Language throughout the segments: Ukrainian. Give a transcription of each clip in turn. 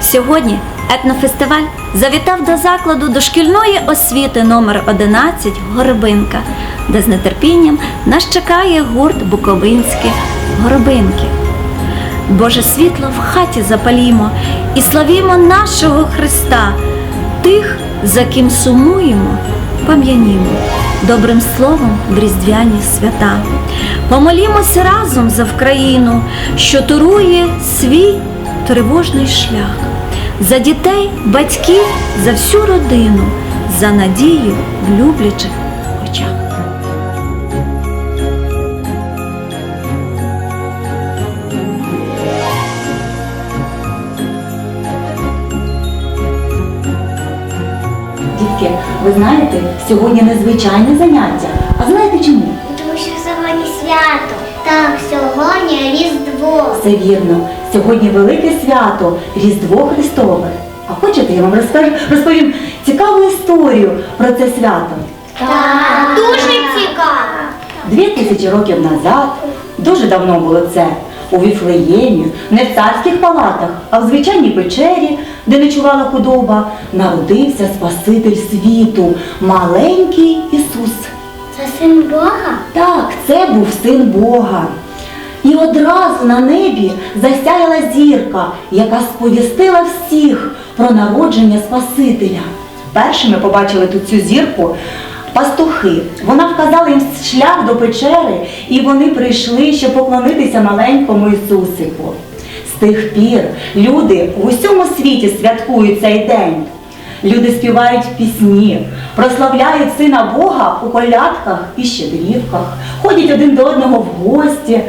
Сьогодні етнофестиваль завітав до закладу дошкільної освіти номер 11 Горобинка, де з нетерпінням нас чекає гурт Буковинські горобинки. Боже світло в хаті запалімо і славімо нашого Христа, тих, за ким сумуємо, пам'янімо добрим словом в різдвяні свята. Помолімося разом за Вкраїну, що турує свій тривожний шлях, за дітей, батьків, за всю родину, за надію в люблячих очах. Дітки, ви знаєте, сьогодні незвичайне заняття. А знаєте чому? Тому що сьогодні свято. Так, сьогодні Різдво. Все вірно. Сьогодні велике свято Різдво Христове. А хочете, я вам розкажу, розповім цікаву історію про це свято. Так. Дуже цікаво. Дві тисячі років назад, дуже давно було це, у Віфлеємі, не в царських палатах, а в звичайній печері, де ночувала худоба, народився Спаситель світу, маленький Ісус. Це син Бога? Так, це був син Бога. І одразу на небі засяяла зірка, яка сповістила всіх про народження Спасителя. Першими побачили тут цю зірку пастухи. Вона вказала їм шлях до печери, і вони прийшли, щоб поклонитися маленькому Ісусику. З тих пір люди в усьому світі святкують цей день. Люди співають пісні, прославляють сина Бога у колядках і щедрівках, ходять один до одного в гості,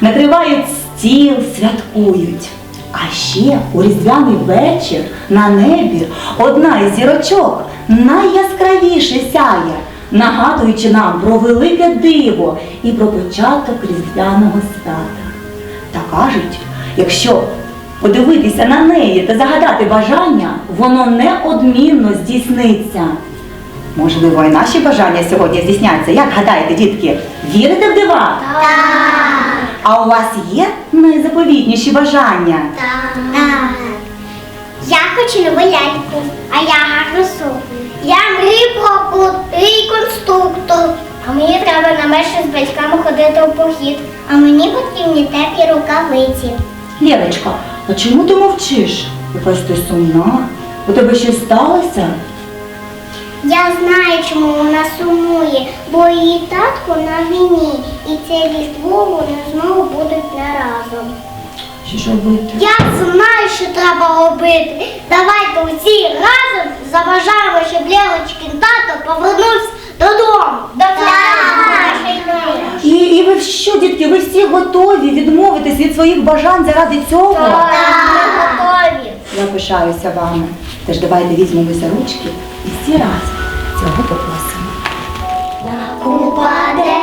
накривають стіл, святкують. А ще у різдвяний вечір на небі одна із зірочок найяскравіше сяє, нагадуючи нам про велике диво і про початок різдвяного свята. Та кажуть, якщо подивитися на неї та загадати бажання, воно неодмінно здійсниться. Можливо, і наші бажання сьогодні здійсняться. Як гадаєте, дітки, вірите в дива? Так. А у вас є найзаповітніші бажання? Так. Я хочу нову ляльку, а я гарну сукню. Я мрію про крутий конструктор. А мені треба на межі з батьками ходити у похід. А мені потрібні теплі рукавиці. Лєвочка, а чому ти мовчиш? Якась ти сумна? У тебе щось сталося? Я знаю, чому вона сумує, бо її татко на війні, і це різдво вони знову будуть не разом. Що ж робити? Я знаю, що треба робити. Давайте усі разом забажаємо, щоб Лєвочкин тато повернувся додому. До. І, і ви що, дітки, ви всі готові відмовитись від своїх бажань заради цього? Так. Я пишаюся вами. Тож давайте візьмемося ручки і всі разом цього попросимо. Упаде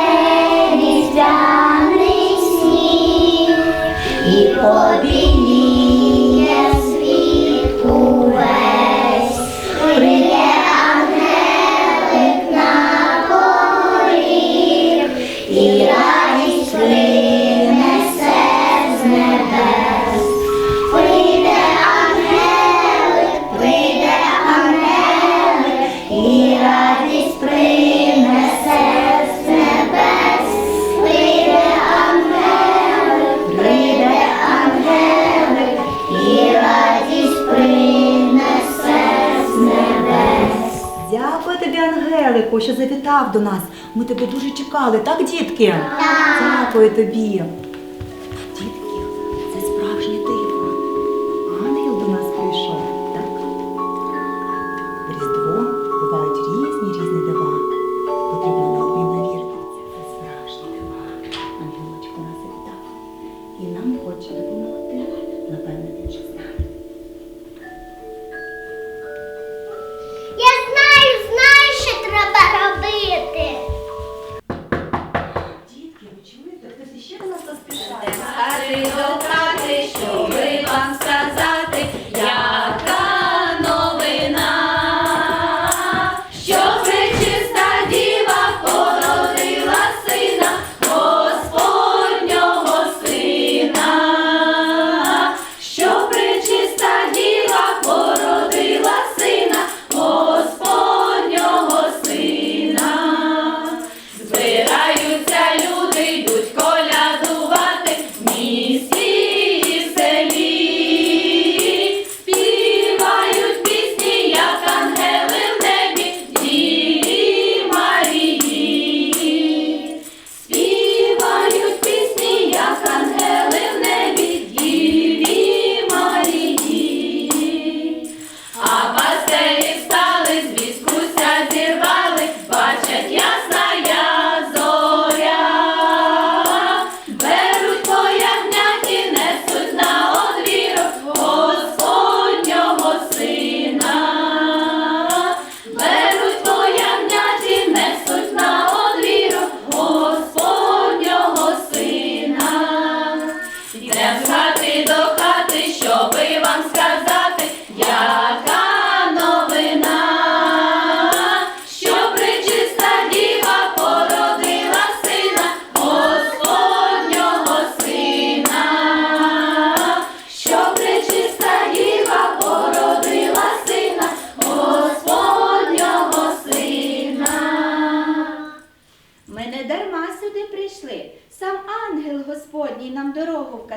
різдвяний сніг і побіліє Ангелику, що завітав до нас. Ми тебе дуже чекали, так, дітки? Дякую тобі.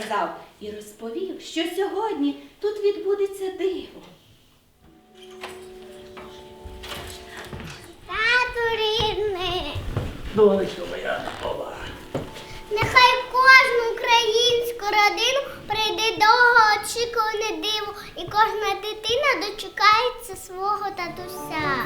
Вказав і розповів, що сьогодні тут відбудеться диво. Тату рідний, Донечко моя ова. нехай в кожну українську родину прийде довгоочікуване диво, і кожна дитина дочекається свого татуся.